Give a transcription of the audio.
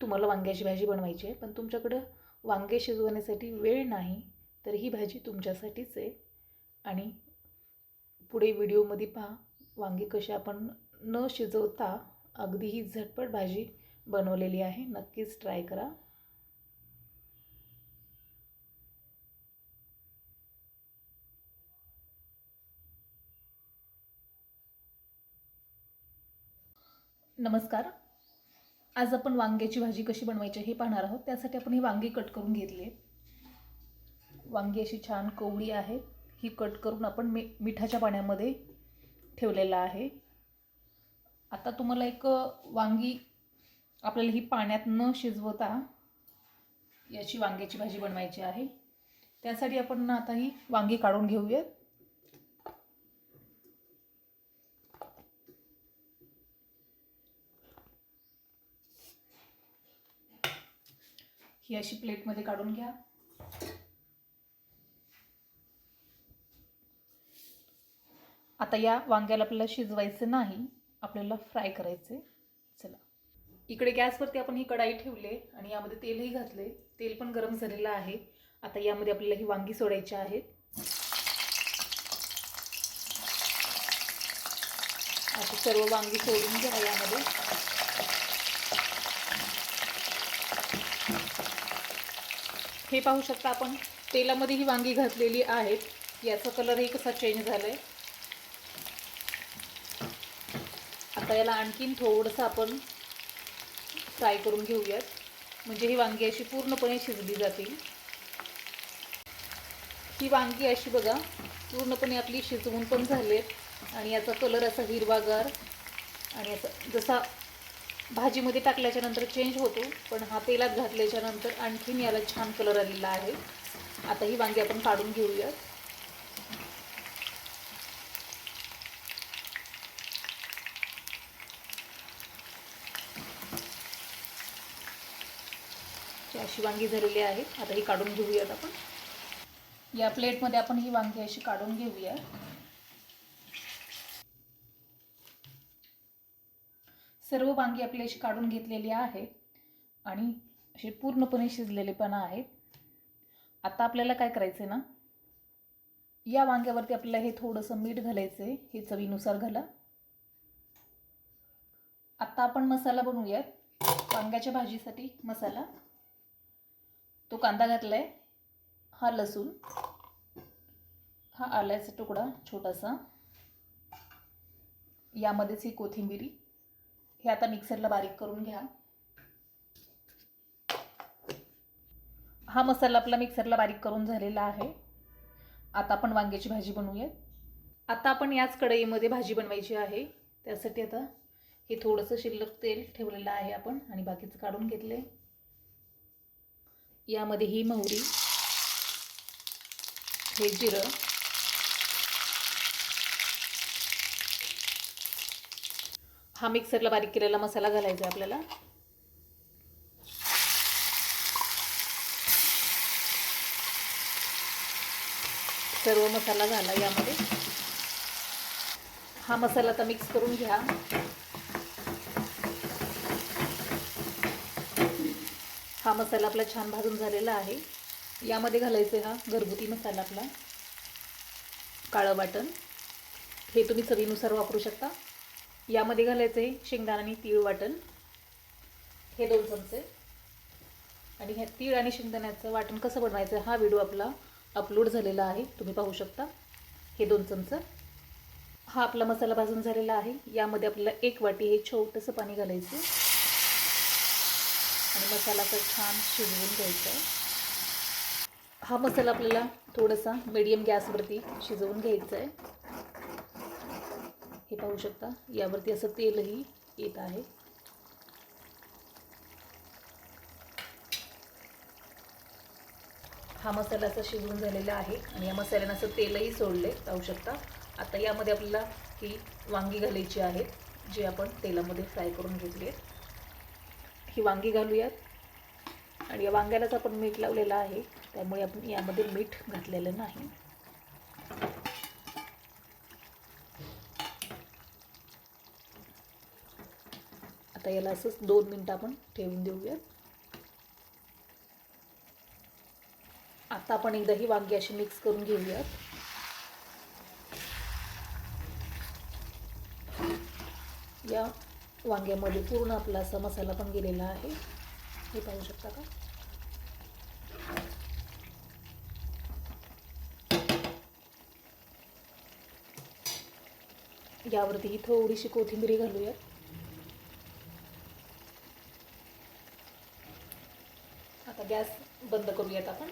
तुम्हाला वांग्याची भाजी बनवायची आहे पण तुमच्याकडं वांगे शिजवण्यासाठी वेळ नाही तर ही भाजी तुमच्यासाठीच आहे. आणि पुढे व्हिडिओमध्ये पहा वांगे कसे आपण न शिजवता अगदी ही झटपट भाजी बनवलेली आहे. नक्कीच ट्राय करा. नमस्कार. आज आपण वांग्याची भाजी कशी बनवायची हे पाहणार आहोत. त्यासाठी आपण ही वांगी कट करून घेतली आहे. वांगी अशी छान कोवळी आहे. ही कट करून आपण मी मिठाच्या पाण्यामध्ये ठेवलेलं आहे. आता तुम्हाला एक वांगी आपल्याला ही पाण्यात न शिजवता याची वांग्याची भाजी बनवायची आहे. त्यासाठी आपण आता ही वांगी काढून घेऊयात. ही अशी प्लेटमध्ये काढून घ्या. आता या वांग्याला आपल्याला शिजवायचं नाही आपल्याला फ्राय करायचे चला. इकडे गॅसवरती आपण ही कढाई ठेवले आणि यामध्ये तेलही घातले तेल पण गरम झालेलं आहे. आता यामध्ये आपल्याला ही वांगी सोडायची आहेत आता सर्व वांगी सोडून घ्या यामध्ये. हे पाहू शकता आपण तेलामध्ये ही वांगी घातलेली आहेत. याचा कलरही कसा चेंज झाला आहे आता याला आणखीन थोडंसं आपण फ्राय करून घेऊयात. म्हणजे ही वांगी अशी पूर्णपणे शिजली जातील. ही वांगी अशी बघा पूर्णपणे आपली शिजवून पण झालेत. आणि याचा कलर असा हिरवागार. आणि असं जसा भाजीमध्ये टाकल्याच्या नंतर चेंज होतो पण हा तेलात घातल्याच्या नंतर आणखीन याला छान कलर आलेला आहे. आता ही वांगी आपण काढून घेऊयात. अशी वांगी झालेली आहे. आता ही काढून घेऊयात आपण. या प्लेटमध्ये आपण ही वांगी अशी काढून घेऊया सर्व वांगी आपली अशी काढून घेतलेली आहेत आणि असे पूर्णपणे शिजलेले पण आहेत. आता आपल्याला काय करायचं आहे ना या वांग्यावरती आपल्याला हे थोडंसं मीठ घालायचं आहे हे चवीनुसार घाला. आता आपण मसाला बनवूयात. वांग्याच्या भाजीसाठी मसाला. तो कांदा घातला आहे हा लसूण हा आल्याचा तुकडा छोटासा. यामध्येच ही कोथिंबिरी हे आता मिक्सरला बारीक करून घ्या. हा मसाला आपला मिक्सरला बारीक करून झालेला आहे. आता आपण वांग्याची भाजी बनवूयात. आता आपण याच कढईमध्ये भाजी बनवायची आहे. त्यासाठी आता हे थोडंसं शिल्लक तेल ठेवलेलं आहे आपण आणि बाकीचं काढून घेतले यामध्ये ही मोहरी हे जिरं हा मिक्सरला बारीक केलेला मसाला घालायचा आहे आपल्याला. सर्व मसाला घाला यामध्ये. हा मसाला आता मिक्स करून घ्या. हा मसाला आपला छान भाजून झालेला आहे. यामध्ये घालायचं हा घरगुती मसाला आपला. काळं वाटण. हे तुम्ही चवीनुसार वापरू शकता. यामध्ये घालायचं आहे शेंगदाणा आणि तीळ वाटण. हे दोन चमचे. आणि ह्या तीळ आणि शेंगदाण्याचं वाटण कसं बनवायचं हा व्हिडिओ आपला अपलोड झालेला आहे. तुम्ही पाहू शकता. हे दोन चमचं. हा आपला मसाला भाजून झालेला आहे. यामध्ये आपल्याला एक वाटी हे छोटंसं पाणी घालायचं. आणि मसाला असं छान शिजवून घ्यायचा. आहे हा मसाला आपल्याला थोडासा मीडियम गॅसवरती शिजवून घ्यायचा आहे. हे पाहू शकता. यावरती असं तेलही येत आहे. हा मसाला असा शिजवून झालेला आहे आणि या मसाल्यानं असं तेलही सोडले. पाहू शकता. आता यामध्ये आपल्याला ही वांगी घालायची आहेत जी आपण तेलामध्ये फ्राय करून घेतली आहेत ही वांगी घालूयात. आणि या वांग्यालाच आपण मीठ लावलेलं आहे. त्यामुळे आपण यामध्ये मीठ घातलेलं नाही. आता याला असंच दोन मिनटं आपण ठेवून देऊयात आता आपण एकदा ही वांगी अशी मिक्स करून घेऊयात. या वांग्यामध्ये पूर्ण आपला असा मसाला पण गेलेला आहे. हे पाहू शकता का? यावरती ही थोडीशी कोथिंबीरी घालूयात आता गॅस बंद करूयात आपण.